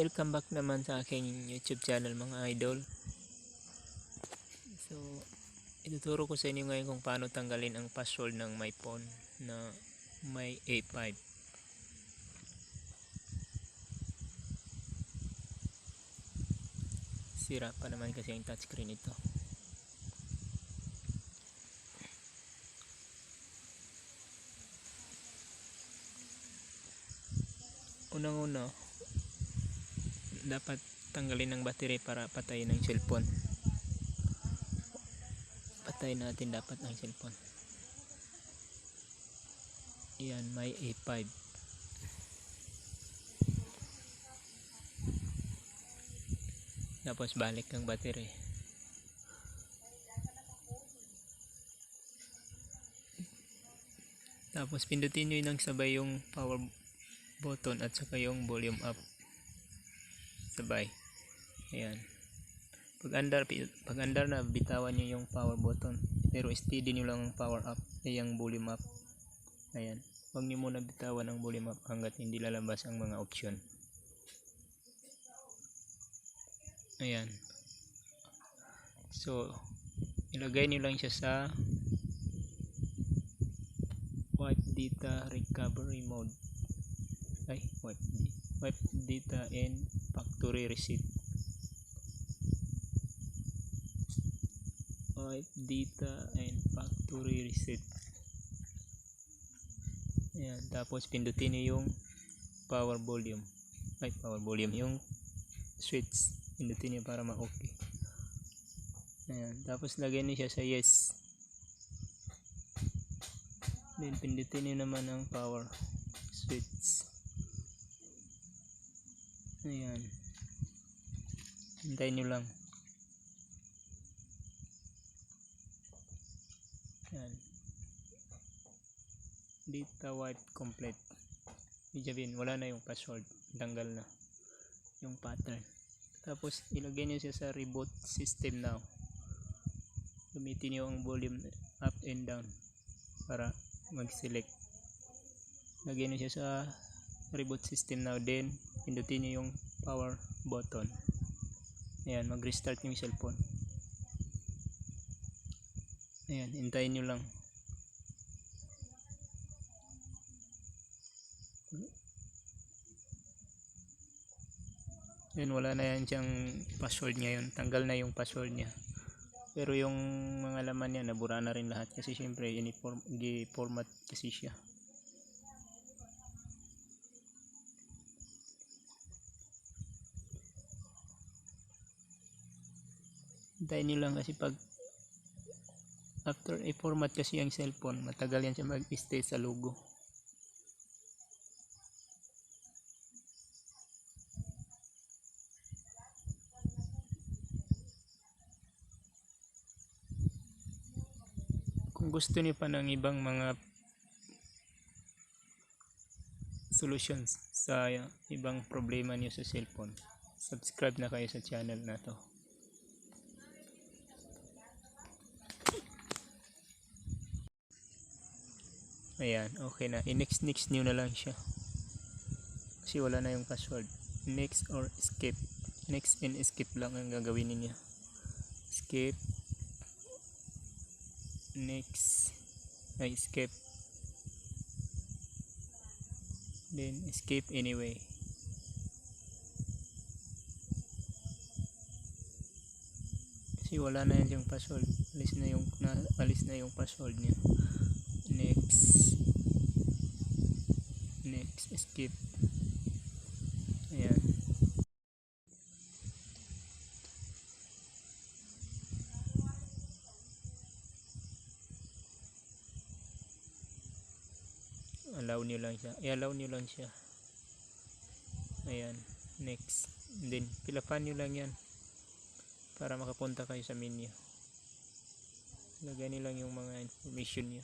Welcome back naman sa aking YouTube channel mga idol. So, ituturo ko sa inyo ngayon kung paano tanggalin ang password ng my phone na may A5. Sira pa naman kasi ang touchscreen ito. Unang-una, dapat tanggalin ng battery para patayin ng cellphone. Patayin natin dapat ang cellphone. Yan, may A5. Tapos balik ang battery. Tapos pindutin nyo ng sabay yung power button at saka yung volume up sabay. Ayan. Pag andar pag andar na bitawan nyo yung power button. Pero steady nyo lang ang power up ay yung volume up. Ayan. Huwag nyo muna bitawan ang volume up hanggat hindi lalabas ang mga option. Ayan. So ilagay nyo lang siya sa wipe data recovery mode. Ay wipe wipe data and factory reset wipe data and factory reset ayan tapos pindutin niyo yung power volume. Ay power volume yung switch. Pindutin niyo para ma-okay. Ayan tapos lagyan niyo siya sa yes. Then pindutin niyo naman ang power switch Ayan. Hintayin nyo lang. Ayan. Data wipe complete. Ibig sabihin, wala na yung password. Tanggal na yung pattern. Tapos, ilagay nyo siya sa reboot system now. Gamitin nyo ang volume up and down para mag-select. Lagyan nyo siya sa reboot system now. Then, pindutin nyo yung power button. Ayan mag restart yung cellphone. Ayan hintayin nyo lang. Ayan wala na yan siyang password ngayon. Tanggal na yung password niya. Pero yung mga laman niya nabura na rin lahat. Kasi syempre uniform format kasi siya hintayin nyo lang kasi pag after i-format kasi ang cellphone matagal yan siya mag-stay sa logo. Kung gusto niyo pa ng ibang mga solutions sa ibang problema niyo sa cellphone subscribe na kayo sa channel na to Ayan, okay na. I-next next nyo na lang siya. Kasi wala na yung password. Next or skip. Next and skip lang ang gagawin niya. Skip. Next. Ay, skip. Then, skip anyway. Kasi wala na yung password. Alis na yung, na, alis na yung password niya next next skip. Ayan. Allow nyo lang siya. I-allow nyo lang siya. Ayan. Next. Then pilapan nyo lang yan. Para makapunta kayo sa menu. Lagay nyo lang yung mga information nyo